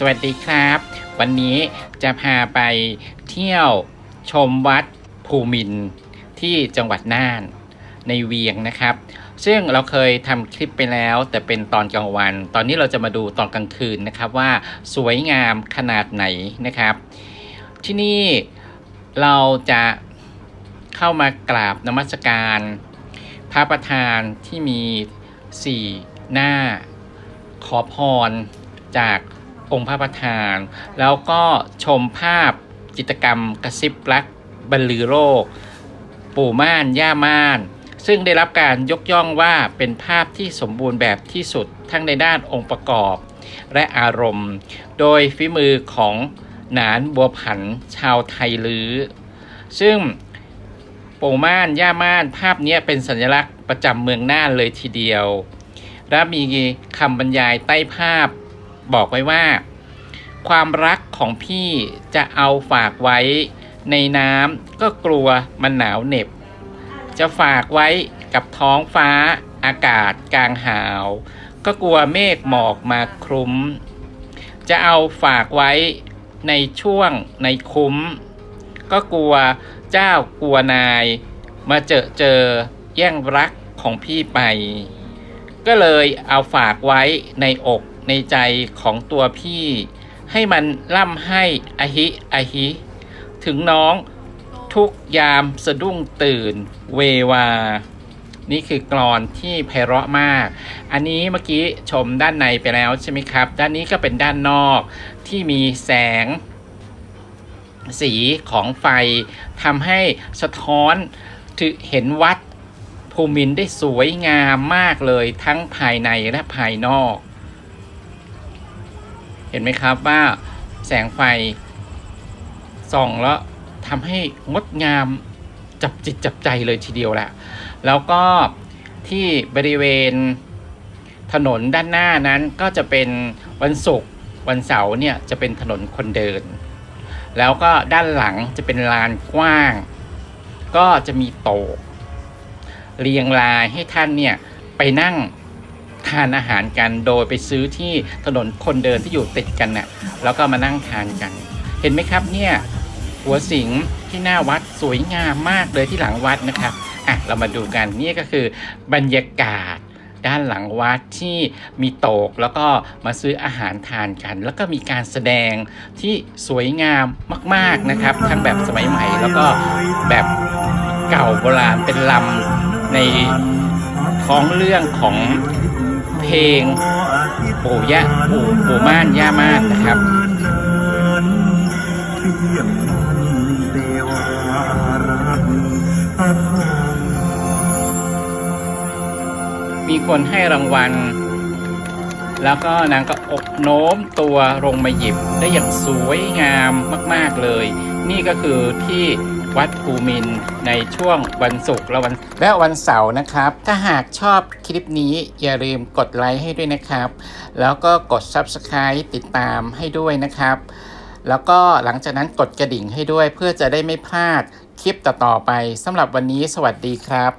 สวัสดีครับ วันนี้จะพาไปเที่ยวชมวัดภูมินที่จังหวัดน่านในเวียงนะครับ ซึ่งเราเคยทำคลิปไปแล้ว แต่เป็นตอนกลางวัน ตอนนี้เราจะมาดูตอนกลางคืนนะครับว่าสวยงามขนาดไหนนะครับ ที่นี่เราจะเข้ามากราบนมัสการ พระประธานที่มีสี่หน้าขอพรจาก องค์พระประธาน แล้วก็ชมภาพจิตรกรรมกระซิบรักบรรลือโลก ปู่ม่าน ย่าม่าน ซึ่งได้รับการยกย่องว่าเป็นภาพที่สมบูรณ์แบบที่สุดทั้งในด้านองค์ประกอบ และอารมณ์ โดยฝีมือของหนานบัวผันชาวไทยลือซึ่งปู่ม่าน ย่าม่าน ภาพนี้เป็นสัญลักษณ์ประจำเมืองน่านเลยทีเดียว และมีคำบรรยายใต้ภาพ บอกไว้ว่า ความรักของพี่จะเอาฝากไว้ในน้ำก็กลัวมันหนาวเหน็บ จะฝากไว้กับท้องฟ้าอากาศกลางหาว ก็กลัวเมฆหมอกมาคลุม จะเอาฝากไว้ในช่วงในคุ้ม ก็กลัวเจ้ากลัวนาย มาเจอเจอแย่งรักของพี่ไป ก็เลยเอาฝากไว้ในอก ในใจของตัวพี่ ให้มันล่ำให้อหิอหิ ถึงน้องทุกยามสะดุ้งตื่นเววา นี่คือกรอนที่ไพเราะมาก อันนี้เมื่อกี้ชมด้านในไปแล้วใช่ไหมครับ ด้านนี้ก็เป็นด้านนอกที่มีแสง สีของไฟทำให้สะท้อนถึงเห็นวัดภูมินได้สวยงามมากเลยทั้งภายในและภายนอก ห็นไหมครับว่าแสงไฟส่องแล้วทำให้งดงามจับจิตจับใจเลยทีเดียวแหละแล้วก็ที่บริเวณถนนด้านหน้านั้นก็จะเป็นวันศุกร์วันเสาร์เนี่ยจะเป็นถนนคนเดิน แล้วก็ด้านหลังจะเป็นลานกว้าง ก็จะมีโต๊ะเรียงรายให้ท่านเนี่ยไปนั่ง ทานอาหารกันโดยไปซื้อที่ถนนคนเดินที่อยู่ติดกันน่ะแล้วก็มานั่งทานกัน เห็นไหมครับเนี่ยหัวสิงที่หน้าวัดสวยงามมากเลยที่หลังวัดนะครับอะเรามาดูกันนี่ก็คือบรรยากาศด้านหลังวัดที่มีโตกแล้วก็มาซื้ออาหารทานกัน แล้วก็มีการแสดงที่สวยงามมาก ๆนะครับ ทั้งแบบสมัยใหม่ แล้วก็แบบเก่าโบราณเป็นลำในท้องเรื่องของ เพลงปู่ย่าปู่ปู่ม่านย่าม่านนะครับมีคนให้รางวัล แล้วก็นางก็อกโน้มตัวลงมาหยิบได้อย่างสวยงามมาก ๆเลย นี่ก็คือที่ วัดภูมินในช่วงวันศุกร์และวันและวันเสาร์นะครับ ถ้าหากชอบคลิปนี้อย่าลืมกดไลค์ให้ด้วยนะครับ แล้วก็กด Subscribe ติดตามให้ด้วยนะครับ แล้วก็หลังจากนั้นกดกระดิ่งให้ด้วยเพื่อจะได้ไม่พลาดคลิปต่อๆไปสำหรับวันนี้สวัสดีครับ